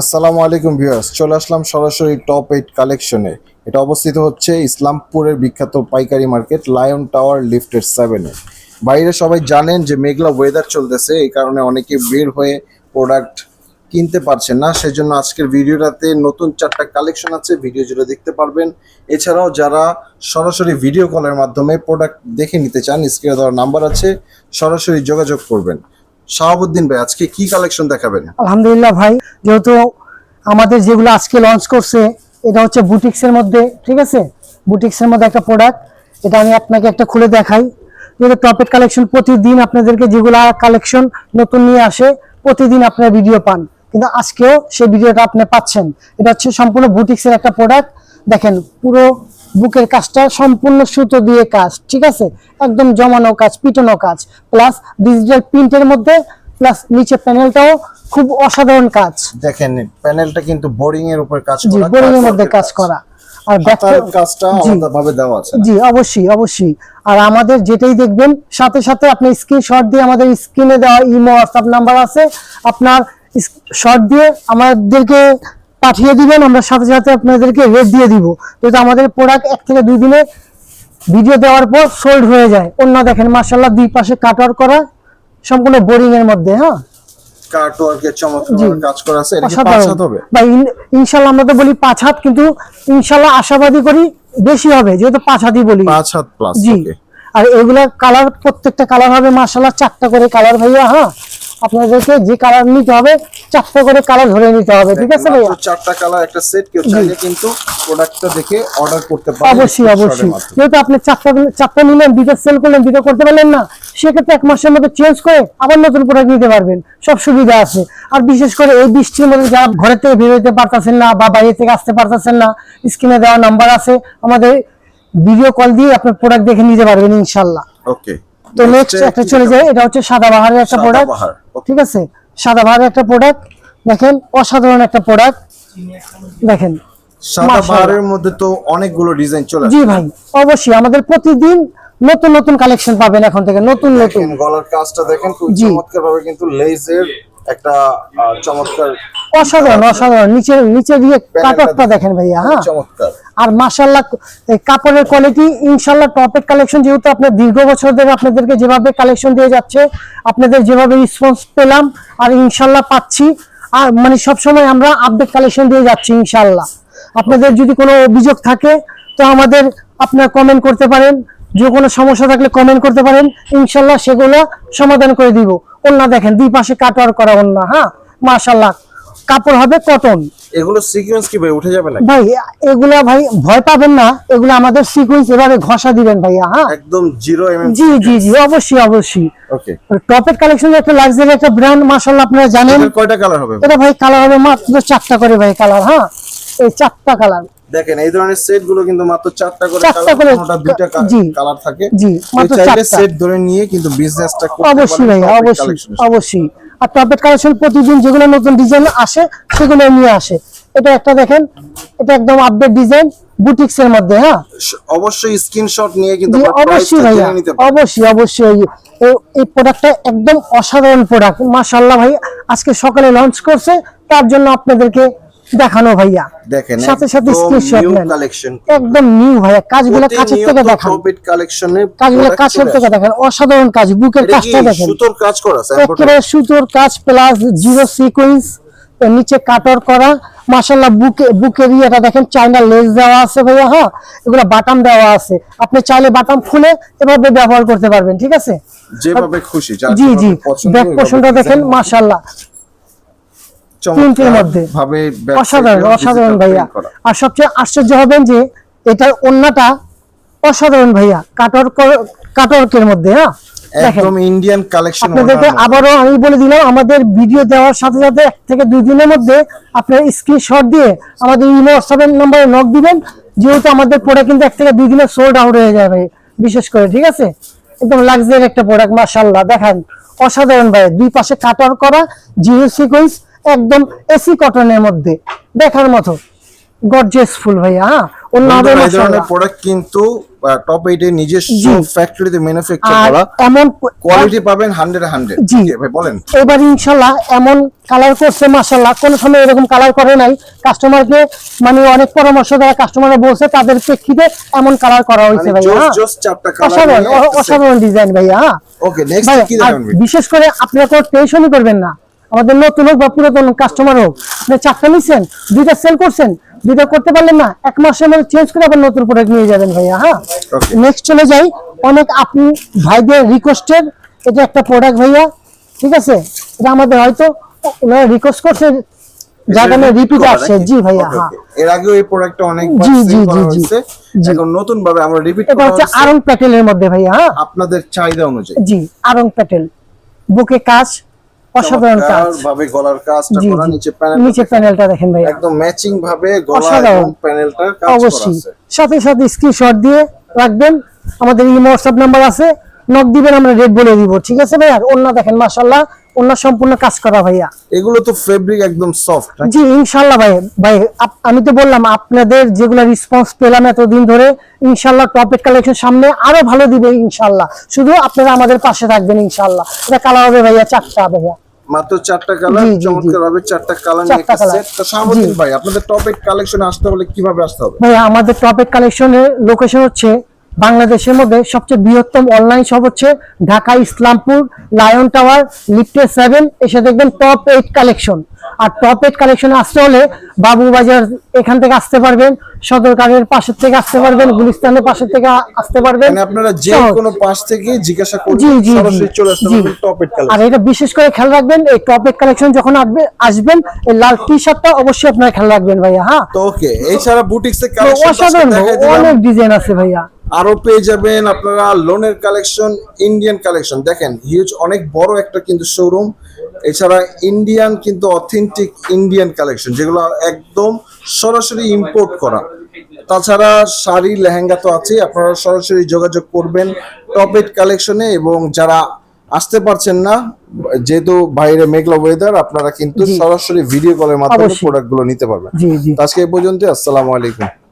আসসালামু আলাইকুম ভিউয়ার্স, চলে আসলাম সরাসরি টপ এইট কালেকশনে। এটা অবস্থিত হচ্ছে ইসলামপুরের বিখ্যাত পাইকারি মার্কেট লায়ন টাওয়ার লিফটের সেভেনে। বাইরে সবাই জানেন যে মেঘলা ওয়েদার চলতেছে, এই কারণে অনেকে বের হয়ে প্রোডাক্ট কিনতে পারছেন না। সেজন্য আজকের ভিডিওটাতে নতুন চারটা কালেকশন আছে, ভিডিও জুড়ে দেখতে পারবেন। এছাড়াও যারা সরাসরি ভিডিও কলের মাধ্যমে প্রোডাক্ট দেখে নিতে চান স্ক্রিনে দেওয়ার নাম্বার আছে, সরাসরি যোগাযোগ করবেন। শাহাবুদ্দিন ভাই, আজকে কি কালেকশন দেখাবেন? আলহামদুলিল্লাহ ভাই, যেহেতু আমাদের যেগুলো আজকে লঞ্চ করছে, এটা হচ্ছে বুটিক্সের মধ্যে, ঠিক আছে? বুটিক্সের মধ্যে একটা প্রোডাক্ট এটা আমি আপনাকে একটা খুলে দেখাই। যেটা টপেট কালেকশন প্রতিদিন আপনাদেরকে যেগুলো কালেকশন নতুন নিয়ে আসে, প্রতিদিন আপনারা ভিডিও পান। কিন্তু আজকেও সেই ভিডিওটা আপনি পাচ্ছেন। এটা হচ্ছে সম্পূর্ণ বুটিক্সের একটা প্রোডাক্ট দেখেন, পুরো বুকের কাজটা সম্পূর্ণ সুতো দিয়ে কাজ ঠিক আছে? একদম জমানো কাজ পিটানো কাজ প্লাস ডিজিটাল প্রিন্টের মধ্যে প্লাস নিচে প্যানেলটাও খুব অসাধারণ কাজ। দেখেন প্যানেলটা কিন্তু বোরিং এর উপর কাজ করা বোরিং এর মধ্যে কাজ করা। আর কাজটা জি। আলাদা ভাবে দেওয়া আছে। জি অবশ্যই অবশ্যই। আর আমাদের যেটাই দেখবেন সাথে সাথে আপনি স্ক্রিনশট দিয়ে আমাদের স্ক্রিনে দেওয়া ইমো হোয়াটসঅ্যাপ নাম্বার আছে। আপনার শর্ট দিয়ে আমাদেরকে পাঠিয়ে দিবেন আমরা সাথে সাথে আপনাদেরকে রেট দিয়ে দিব। যেহেতু আমাদের প্রোডাক্ট এক থেকে দুই দিনে ভিডিও দেওয়ার পর সোল্ড হয়ে যায়। অন্য দেখেন মার্শাল্লাহ দুই পাশে কাটার করা সম্পূর্ণ বোরিং এর মধ্যে হ্যাঁ? কার্ট ওয়ার্কের চমৎকার জি। কাজ করা আছে এটা কি পাঁচ অসাধারণ। হাত হবে? বা ইন- ইনশাল্লাহ আমরা তো বলি পাঁচ হাত কিন্তু ইনশাল্লাহ আশাবাদী করি বেশি হবে যেহেতু পাঁচ হাতই বলি। পাঁচ হাত প্লাস জি। আর এগুলা কালার প্রত্যেকটা কালার হবে মার্শাল্লাহ চারটা করে কালার ভাইয়া হ্যাঁ? আপনাদেরকে যে কালার নিতে হবে চারটা করে কালার ধরে নিতে হবে ঠিক আছে ভাইয়া? চারটা কালার একটা সেট কেউ চাইলে কিন্তু প্রোডাক্টটা দেখে অর্ডার করতে পারে অবশ্যই অবশ্যই। যেহেতু আপনি চারটা চারটা নিলেন দুটো সেল করলেন দুটো করতে পারলেন না সেক্ষেত্রে এক মাসের মধ্যে চেঞ্জ করে আবার নতুন প্রোডাক্ট নিতে পারবেন। সব সুবিধা আছে। আর বিশেষ করে এই বৃষ্টির মধ্যে যারা ঘরে থেকে বেরোতে পারতেছেন না বা বাইরে থেকে আসতে পারতেছেন না স্ক্রিনে দেওয়া নাম্বার আছে আমাদের ভিডিও কল দিয়ে আপনার প্রোডাক্ট দেখে নিতে পারবেন ইনশাল্লাহ। ওকে তো নেক্সট একটা চলে যায় এটা হচ্ছে সাদা বাহারের একটা প্রোডাক্ট. ঠিক আছে? সাদা বাহারের একটা প্রোডাক্ট দেখেন অসাধারণ একটা প্রোডাক্ট দেখেন সাদা ভারের মধ্যে তো অনেকগুলো ডিজাইন চলে জি ভাই অবশ্যই আমাদের প্রতিদিন নতুন নতুন কালেকশন পাবেন এখন থেকে নতুন নতুন। গলার কাজটা দেখেন খুব জি। চমৎকার ভাবে কিন্তু লেজের একটা চমৎকার অসাধারণ অসাধারণ। নিচের নিচে দিয়ে কাপড়টা দেখেন ভাইয়া হ্যাঁ? চমৎকার। আর মাশাল্লাহ কাপড়ের কোয়ালিটি ইনশাল্লাহ টপের কালেকশন যেহেতু আপনার দীর্ঘ বছর ধরে আপনাদেরকে যেভাবে কালেকশন দিয়ে যাচ্ছে আপনাদের যেভাবে রেসপন্স পেলাম আর ইনশাল্লাহ পাচ্ছি। আর মানে সবসময় আমরা আপডেট কালেকশন দিয়ে যাচ্ছি ইনশাল্লাহ আপনাদের যদি কোনো অভিযোগ থাকে তো আমাদের আপনার কমেন্ট করতে পারেন। যে কোনো সমস্যা থাকলে কমেন্ট করতে পারেন। ইনশাল্লাহ সেগুলো সমাধান করে দিব। অন্য দেখেন দুই পাশে কাটওয়ার করা অন্য হ্যাঁ? মাশাল্লাহ। কাপড় হবে কটন এগুলো সিকোয়েন্স কি ভাই? উঠে যাবে না ভাই এগুলা ভাই ভয় পাবেন না। এগুলো আমাদের সিকুয়েন্স এভাবে ঘষা দিবেন ভাইয়া হ্যাঁ? একদম জিরো এমএম জি জি জি অবশ্যই অবশ্যই। ওকে টপের কালেকশন একটা লাক্সারি একটা ব্র্যান্ড মাশাআল্লাহ আপনারা জানেন। কয়টা কালার হবে? এটা ভাই কালার হবে মাত্র চারটা করে ভাই কালার হ্যাঁ? এই চারটা কালার দেখেন এই ধরনের সেটগুলো কিন্তু মাত্র চারটা করে চারটা করে দুইটা কালার থাকে। জি, মাত্র চারটা। সেট ধরে নিয়ে কিন্তু বিজনেসটা অবশ্যই ভাই অবশ্যই। অবশ্যই। আর টপের কালেকশন প্রতিদিন যেগুলো নতুন ডিজাইন আসে সেগুলো নিয়ে আসে। এটা একটা দেখেন এটা একদম আপডেট ডিজাইন বুটিক্স এর মধ্যে হ্যাঁ? অবশ্যই স্ক্রিনশট নিয়ে কিন্তু অবশ্যই ভাইয়া অবশ্যই অবশ্যই। এই প্রোডাক্টটা একদম অসাধারণ প্রোডাক্ট মাশাআল্লাহ ভাই আজকে সকালে লঞ্চ করছে তার জন্য আপনাদেরকে দেখানো ভাইয়া। দেখেন সাথে সাথে স্ক্রিনশট নেন। কালেকশন একদম নিউ ভাইয়া কাজগুলো কাছের থেকে দেখান। প্রফিট কালেকশনে কাজগুলো কাছের থেকে দেখেন। অসাধারণ কাজ বুকের কাজটা দেখেন। সুতোর কাজ করা একেবারে সুতোর কাজ প্লাস জিরো সিকোয়েন্স নিচে কাটর করা। মাশাল্লাহ বুকে বুকের ইয়েটা দেখেন চাইনা লেস দেওয়া আছে ভাইয়া হ্যাঁ? এগুলো বাটাম দেওয়া আছে। আপনি চাইলে বাটাম খুলে এভাবে ব্যবহার করতে পারবেন ঠিক আছে? যেভাবে খুশি জি জি। ব্যাক ওইভাবে দেখেন মাশাল্লাহ চমৎকার প্রিন্টের মধ্যে। ভাবে অসাধারণ অসাধারণ ভাইয়া। আর সবচেয়ে আশ্চর্য হবেন যে এটার অন্যটা অসাধারণ ভাইয়া কাটর কাটরকের মধ্যে হ্যাঁ? একদম ইন্ডিয়ান কালেকশন আপনাদেরকে আবারও আমি বলে দিলাম আমাদের ভিডিও দেওয়ার সাথে সাথে এক থেকে দুই দিনের মধ্যে আপনার স্ক্রিনশট দিয়ে আমাদের ইমো হোয়াটসঅ্যাপের নম্বরে নক দিবেন যেহেতু আমাদের প্রোডাক্ট কিন্তু এক থেকে দুই দিনে সোল্ড আউট হয়ে যাবে বিশেষ করে ঠিক আছে? একদম লাক্সারি একটা প্রোডাক্ট মাশাল্লাহ দেখেন অসাধারণ ভাই দুই পাশে কাটার করা জিরো সিকোয়েন্স একদম এসি কটনের মধ্যে। দেখার মতো। গর্জিয়াস ফুল ভাইয়া হ্যাঁ? অন্য হবে বন্ধুরা, এই ধরনের মাশাআল্লাহ প্রোডাক্ট কিন্তু টপ এইটে নিজস্ব ফ্যাক্টরিতে ম্যানুফ্যাকচার করা। এমন কোয়ালিটি পাবেন হান্ড্রেড হান্ড্রেড জি। ভাই বলেন। এবার ইনশাল্লাহ এমন কালার করছে মাশাল্লাহ কোনো সময় এরকম কালার করে নাই। কাস্টমারকে মানে অনেক পরামর্শ দেওয়া কাস্টমাররা বলছে তাদের প্রেক্ষিতে এমন কালার করা হয়েছে মানে ভাইয়া। হ্যাঁ। অসাধারণ অসাধারণ ডিজাইন ভাইয়া। হ্যাঁ ওকে নেক্সট কি দেখাবেন বিশেষ করে আপনারা কোনো টেনশনই করবেন না। আমাদের নতুন হোক বা পুরাতন কাস্টমার হোক আপনি চারটা নিচ্ছেন দুইটা সেল করছেন দুইটা করতে পারলেন না এক মাসের মধ্যে চেঞ্জ করে আবার নতুন প্রোডাক্ট নিয়ে যাবেন ভাইয়া হ্যাঁ? নেক্সট চলে যাই অনেক আপনি ভাইদের রিকোয়েস্টের এটা একটা প্রোডাক্ট ভাইয়া ঠিক আছে? এটা আমাদের হয়তো ওনারা রিকোয়েস্ট করছে যার কারণে রিপিট করা আসছে। জি ভাইয়া Okay, হ্যাঁ। okay. এর আগেও এই প্রোডাক্টটা অনেক জি, জি, জি, জি। হয়েছে। এখন নতুন ভাবে আমরা রিপিট এটা করা হচ্ছে হচ্ছে আরং প্যাটেলের মধ্যে ভাইয়া হ্যাঁ। আপনাদের চাহিদা অনুযায়ী। জি আরং প্যাটেল বুকে কাজ অসাধারণ কাজ। ভাবে গলার কাজটা করা নিচে প্যানেল নিচে প্যানেলটা দেখেন ভাইয়া। একদম ম্যাচিং ভাবে গলা এবং প্যানেলটার কাজ করা অবশ্যই। সাথে সাথে স্ক্রিনশট দিয়ে রাখবেন। আমাদের ইমো হোয়াটসঅ্যাপ নাম্বার আছে। নক দিবেন আমরা রেট বলে দিব। ঠিক আছে ভাইয়া? অন্য দেখেন মাশাল্লাহ অন্য সম্পূর্ণ কাজ করা ভাইয়া। এগুলো তো ফেব্রিক একদম সফট জি ইনশাল্লাহ ভাই। ভাই আমি তো বললাম আপনাদের যেগুলো রেসপন্স পেলাম এতদিন ধরে ইনশাল্লাহ টপেট কালেকশন সামনে আরও ভালো দিবে ইনশাল্লাহ শুধু আপনারা আমাদের পাশে থাকবেন ইনশাল্লাহ এটা কালার হবে ভাইয়া চারটা ভাইয়া। মাত্র চারটা কালার। চমৎকার হবে চারটা কালার নিয়ে একটা সেট তো শাহাবুদ্দিন ভাই আপনাদের টপিক কালেকশনে আসতে হলে কীভাবে আসতে হবে? ভাইয়া আমাদের টপেট কালেকশনের লোকেশন হচ্ছে বাংলাদেশের মধ্যে সবচেয়ে বৃহত্তম অনলাইন শপ হচ্ছে ঢাকা ইসলামপুর লায়ন টাওয়ার লিফটে সেভেন এসে দেখবেন টপ এইট কালেকশন আর টপ এইট কালেকশনে আসতে হলে বাবু বাজার এখান থেকে আসতে পারবেন সদরকারের পাশের থেকে আসতে পারবেন গুলিস্তানের পাশের থেকে আসতে পারবেন। মানে আপনারা যে কোনো পাশ থেকে জিজ্ঞাসা জি করবেন জি আর এটা বিশেষ করে খেয়াল রাখবেন এই টপেট কালেকশন যখন আসবে আসবেন এই লাল টি শার্টটা অবশ্যই আপনারা খেয়াল রাখবেন ভাইয়া হ্যাঁ? তো ওকে এছাড়া বুটিক্সের তো কালেকশন অসাধারণ অনেক ডিজাইন আছে ভাইয়া। আরও পেয়ে যাবেন আপনারা লোনের কালেকশন ইন্ডিয়ান কালেকশন দেখেন হিউজ অনেক বড় একটা কিন্তু শোরুম এছাড়া ইন্ডিয়ান কিন্তু অথেন্টিক ইন্ডিয়ান কালেকশন যেগুলো একদম সরাসরি ইম্পোর্ট করা। তাছাড়া শাড়ি লেহেঙ্গা তো আছে আপনারা সরাসরি যোগাযোগ করবেন টপেট কালেকশনে এবং যারা আসতে পারছেন না যেহেতু বাইরে মেঘলা ওয়েদার আপনারা কিন্তু সরাসরি ভিডিও কলের মাধ্যমে। প্রোডাক্টগুলো নিতে পারবেন। আজকে এই পর্যন্ত আসসালামু আলাইকুম।